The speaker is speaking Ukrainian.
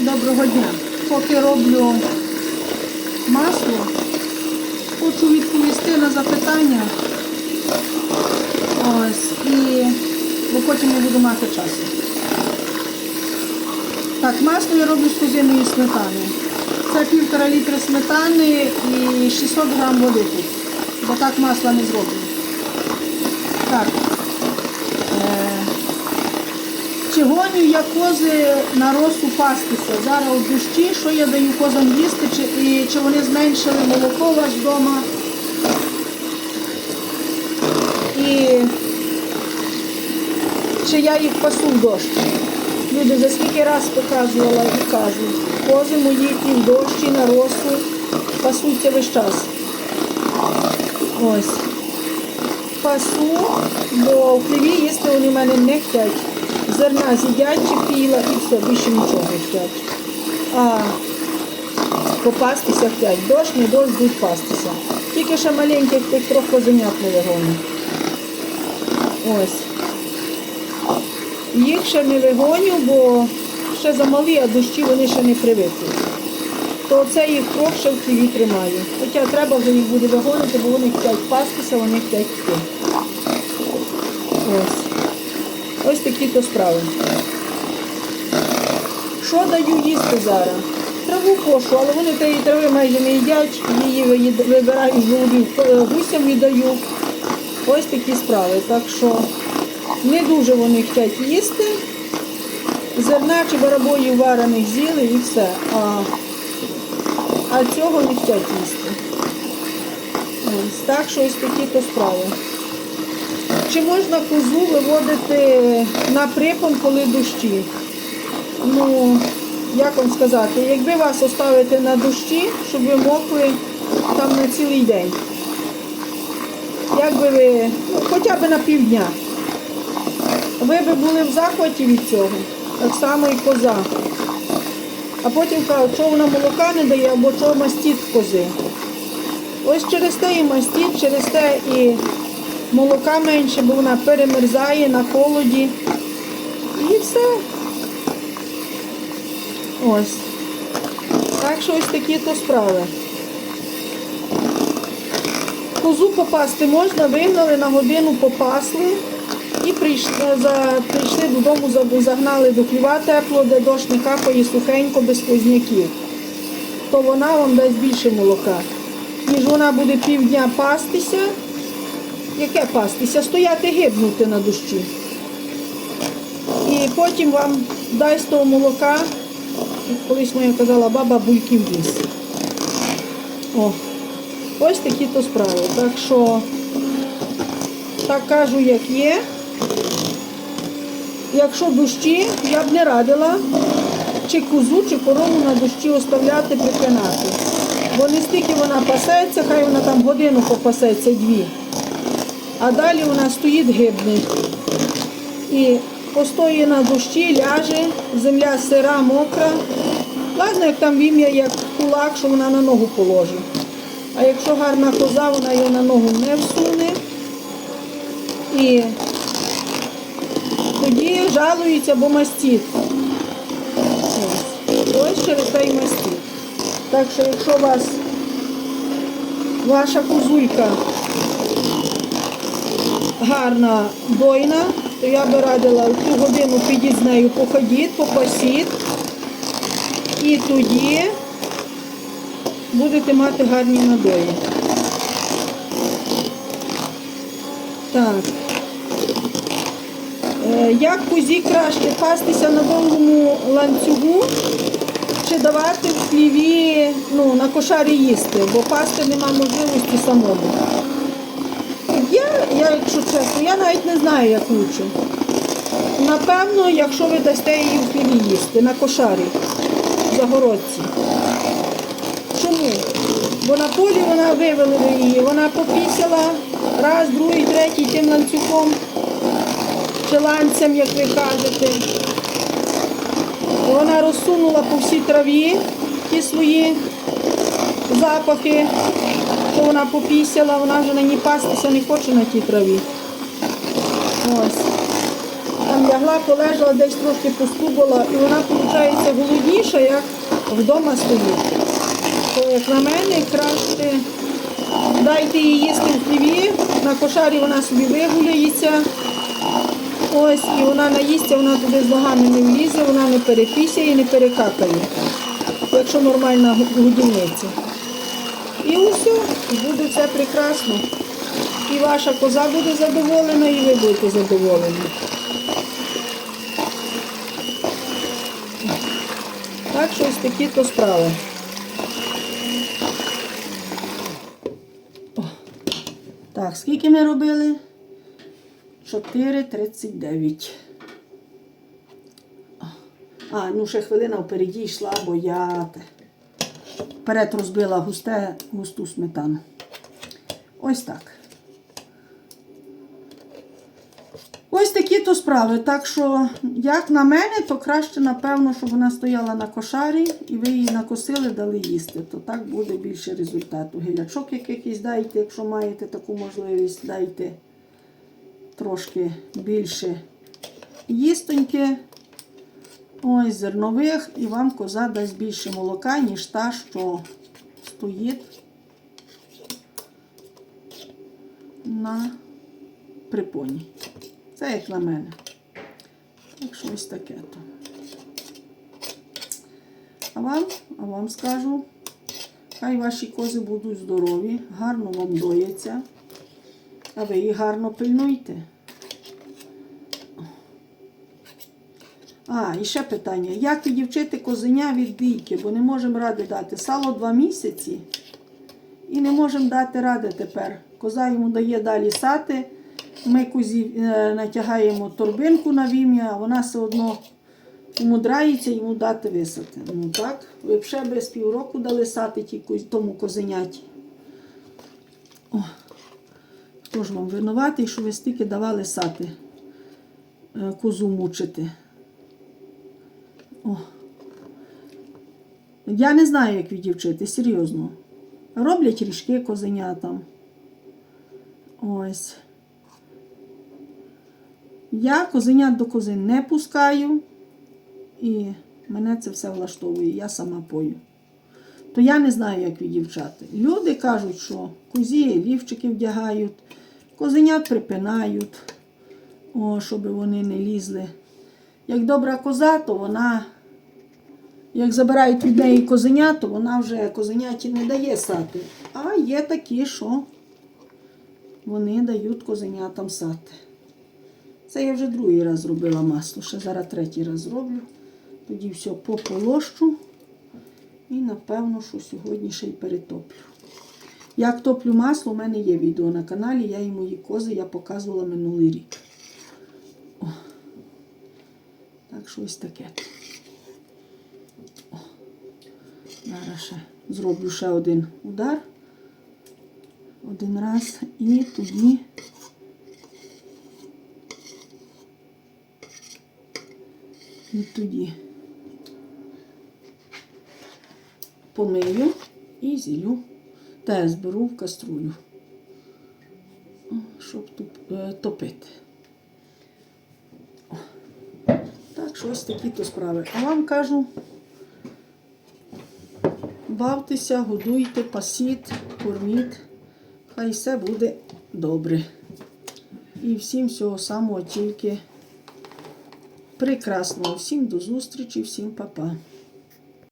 Доброго дня. Поки роблю масло, хочу відповісти на запитання. Ось, і бо потім не буду мати часу. Так, масло я роблю з козиної сметани. Це півтора літра сметани і 600 грам води. Бо так масла не зроблю. Так. Гоню я кози на росу пастися? Зараз у дощі, що я даю козам їсти, чи, і, чи вони зменшили молоко у вас вдома? І чи я їх пасу в дощ? Люди, за скільки раз показувала і кажу, кози мої і в дощі на росу пасуться весь час. Ось. Пасу, бо в хліві їсти вони в мене не хочуть. Зерна з'їдять чи піла і все, більше нічого не хочуть. А попастися хочуть. Дощ, не дощ, будуть пастися. Тільки ще маленьких тих трьох козенят вигоню. Ось. Їх ще не вигоню, бо ще замалі, а дощі вони ще не привикли. То це їх крок ще в хліві тримаю. Хоча треба вже їх буде вигонити, бо вони хочуть пастися, вони хочуть йти. Ось. Ось такі то справи. Що даю їсти зараз? Траву кошу, але вони тієї трави майже не їдять, її виїд- вибираю з голубів, е, гусям віддаю. Ось такі справи. Так що не дуже вони хочуть їсти. Зерна чи барабоїв варених з'їли і все. А, а цього не хочуть їсти. Ось, так що ось такі то справи. Чи можна козу виводити на припон, коли дощі? Ну, як вам сказати, якби вас оставити на дощі, щоб ви мокли там на цілий день. Як би ви, ну, хоча б на півдня. Ви би були в захваті від цього, так само і коза. А потім кажуть, що вона молока не дає або чого мастіть кози. Ось через те і мастіть, через те і молока менше, бо вона перемерзає на холоді. І все. Ось. Так що ось такі то справи. Козу попасти можна, вигнали на годину попасли і прийшли, за, прийшли додому, загнали до хліва тепло, де дощ не капає сухенько, без позняків. То вона вам дасть більше молока. Ніж вона буде півдня пастися. Яке пастися? Стояти гибнути на дощі. І потім вам дасть того молока, колись моя казала, баба бульків ліс. О, ось такі то справи. Так що, так кажу, як є. Якщо дощі, я б не радила чи козу, чи корову на дощі оставляти припинати. Бо не стільки вона пасеться, хай вона там годину попасеться, дві. А далі вона стоїть гибне. І постоїть на дощі, ляже, земля сира, мокра. Ладно, як там вім'я, як кулак, що вона на ногу положить. А якщо гарна коза, вона її на ногу не всуне. І тоді жалується, бо мастіт. Ось. Через те й мастіт. Так що якщо у вас ваша козулька гарна дойна, то я би радила в цю годину підіть з нею, походіть, попасіть. І тоді будете мати гарні надої. Так. Е, Як козі краще пастися на довгому ланцюгу чи давати в хліві ну, на кошарі їсти, бо пасти нема можливості самому. Я, якщо чесно, я навіть не знаю, як лучше. Напевно, якщо ви дасте її в хліві їсти на кошарі, в загородці. Чому? Бо на полі вона вивели її, вона попісила раз, другий, третій тим ланцюгом, чи ланцем, як ви кажете. Вона розсунула по всій траві ті свої запахи, що вона попісяла, вона вже на ній пастися не хоче на тій траві. Ось. Там лягла, полежала, десь трошки постубала, і вона, виходить, голодніша. як вдома стоїть. То, як на мене, краще дайте їй їсти в хліві, на кошарі вона собі вигуляється. Ось, і вона наїсться, вона туди з ногами не влізе, вона не перепісяє і не перекакає, якщо нормальна годівниця. І усе, буде все прекрасно. І ваша коза буде задоволена, і ви будете задоволені. Так що ось такі то справи. Так, скільки ми робили? 4,39. А, ну ще хвилина впереді йшла, бо я те, вперед розбила густе, густу сметану. Ось так. Ось такі то справи. Так що, як на мене, то краще, напевно, щоб вона стояла на кошарі і ви її накосили, дали їсти. То так буде більше результату. Гілячок якийсь дайте, якщо маєте таку можливість, дайте трошки більше їстоньки. Ось зернових, і вам коза дасть більше молока, ніж та, що стоїть на припоні. Це як на мене. Так що ось таке то. А вам, а вам скажу, хай ваші кози будуть здорові, гарно вам доїться, а ви їх гарно пильнуйте. А, і ще питання. Як відівчити козеня від бійки? Бо не можемо ради дати. Сало два місяці і не можемо дати ради тепер. Коза йому дає далі сати. Ми козі е, натягаємо торбинку на вім'я, а вона все одно умудрається йому дати висати. Ну так, ви б ще без півроку дали сати тій тому козеняті. О, хто ж вам винуватий, що ви стільки давали сати е, козу мучити? О. Я не знаю, як відівчити, серйозно. Роблять ріжки козенятам. Ось. Я козенят до кози не пускаю, і мене це все влаштовує, я сама пою. То я не знаю, як відівчати. Люди кажуть, що козі лівчики вдягають, козенят припинають, о, щоб вони не лізли. Як добра коза, то вона, як забирають від неї козеня, то вона вже козеняті не дає сати. А є такі, що вони дають козенятам сати. Це я вже другий раз зробила масло, ще зараз третій раз зроблю. Тоді все пополощу. І напевно, що сьогодні ще й перетоплю. Як топлю масло, у мене є відео на каналі, я і мої кози я показувала минулий рік. О. Так що ось таке. О. Зараз ще зроблю ще один удар. Один раз і тоді. І тоді помию і зілю та я зберу в каструлю, щоб е, топити. О. Так що ось такі то справи. А вам кажу, бавтеся, годуйте, пасіть, корміть, хай все буде добре. І всім всього самого тільки прекрасного. Всім до зустрічі, всім па-па.